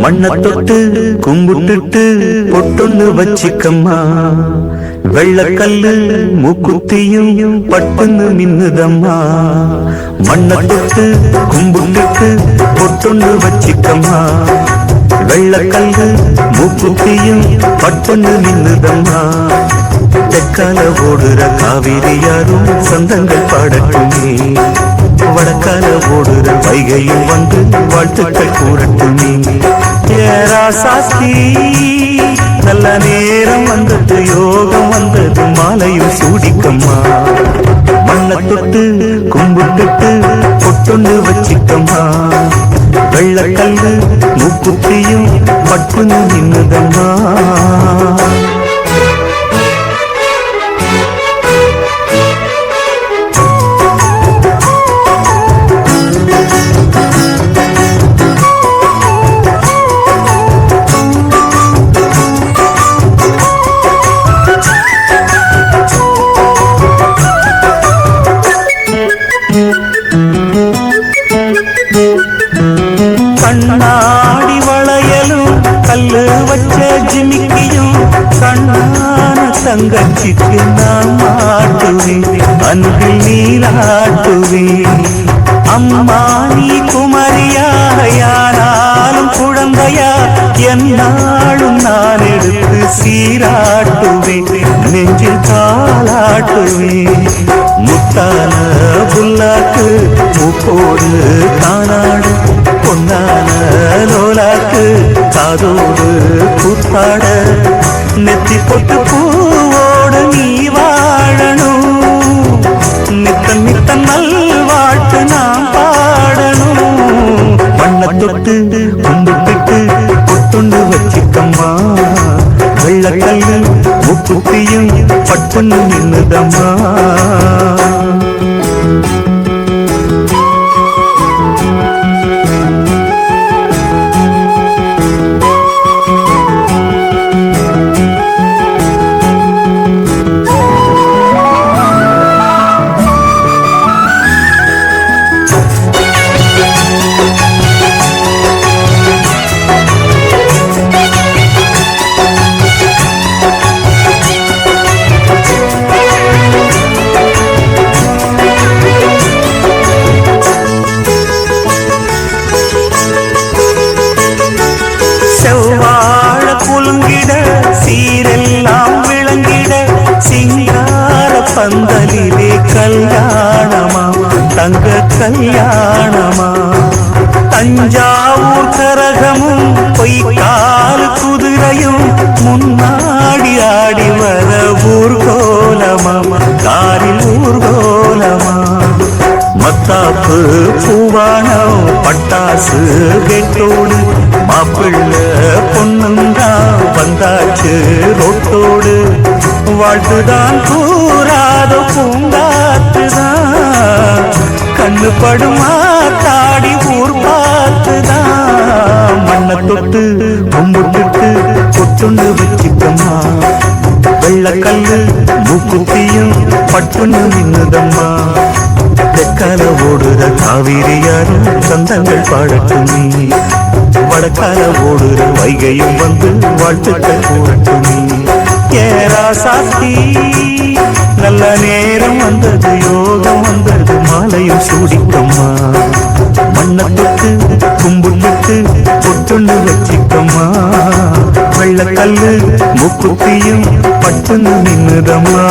மண்ண தொட்டு கும்பிட்டுட்டு பொட்டொன்னு வச்சிக்கம்மா. வெள்ளக்கல்லு மூக்குத்தியும் பட்டுன்னு மின்னுதம்மா. மண்ண தொட்டு கும்பிட்டுட்டு பொட்டொன்னு வச்சிக்கம்மா. வெள்ளக்கல்லு மூக்குத்தியும் பட்டுன்னு மின்னுதம்மா. தெற்கால ஓடுற காவிரி யாரும் சொந்தங்கள் பாடட்டுமே. வடக்கால ஓடுற வைகையும் வந்து வாழ்த்துக்கள் கூறட்டுமே. ஏரா நல்ல நேரம் வந்தது யோகம் வந்தது மாலையும் சூடிக்கம்மா மண்ணை தொட்டு கும்பிட்டுட்டு பொட்டொண்டு வச்சிக்கம்மா வெள்ளக்கல்லு மூக்குத்தியும் பட்டுன்னு நின்னுதம்மா? கண்ணாடி வளையலும் கல்லு வச்ச ஜிமிக்கியும் கண்ணான தங்கச்சிக்கு நான் மாட்டுவேன் அன்பில் நீராட்டுவேன். அம்மா நீ குமரியா யாராலும் குழந்தையா என்னாலும் நான் எடுத்து சீராட்டுவேன் நெஞ்சில் காலாட்டுவேன் முத்தான புல்லாக்கு முப்போடு காணாடு பொன்னான லோலாக்கு காதோடு கூத்தாட நெத்தி பொட்டு பூவோடு நீ வாழணும். நித்தம் நித்தம் நல்வாழ்த்து நான் பாடணும். மண்ணை தொட்டு கும்பிட்டுட்டு பொட்டுண்டு வச்சிக்கம்மா. வெள்ளக்கல்லு முக்குப்பியும் பட்டுன்னு நின்னுதம்மா. சிங்கார பந்தலிலே கல்யாணமா? தங்க கல்யாணமா? தஞ்சாவூர் கரகமும் பொய்க்கால் குதிரையும் முன்னாடி ஆடி வர ஊர்கோலமா? காரில் ஊர்கோலமா? மத்தாப்பு பூவானம் பட்டாசு கெட்டோடு மாப்பிள்ள பொண்ணுங்கா வந்தாச்சு ரோட்டோடு. வாழ்த்துதான் கூறாத பூங்காத்துதான். கண்ணு படுமா தாடி ஊர் பார்த்துதான் மண்ணை தொட்டு கும்பிட்டுட்டு கொத்துண்டு வச்சுக்கம்மா வெள்ளக்கல்லு மூக்குத்தியும் பட்டுன்னு நின்னுதம்மா தெற்கால ஓடுற காவிரி சந்தங்கள் பாடட்டுமே. வடக்கால ஓடுற வைகையும் வந்து வாழ்த்துக்கள் கூறட்டுமே. ஏரா சாத்தி நல்ல நேரம் வந்தது யோகம் வந்தது மாலையும் சூடிக்கம்மா. மண்ணத்துக்கு தொட்டு கும்பிட்டுட்டு பொட்டுண்டு வச்சிக்கம்மா. வெள்ளக்கல்லு முக்குத்தியும் பட்டுன்னு நின்னுதம்மா.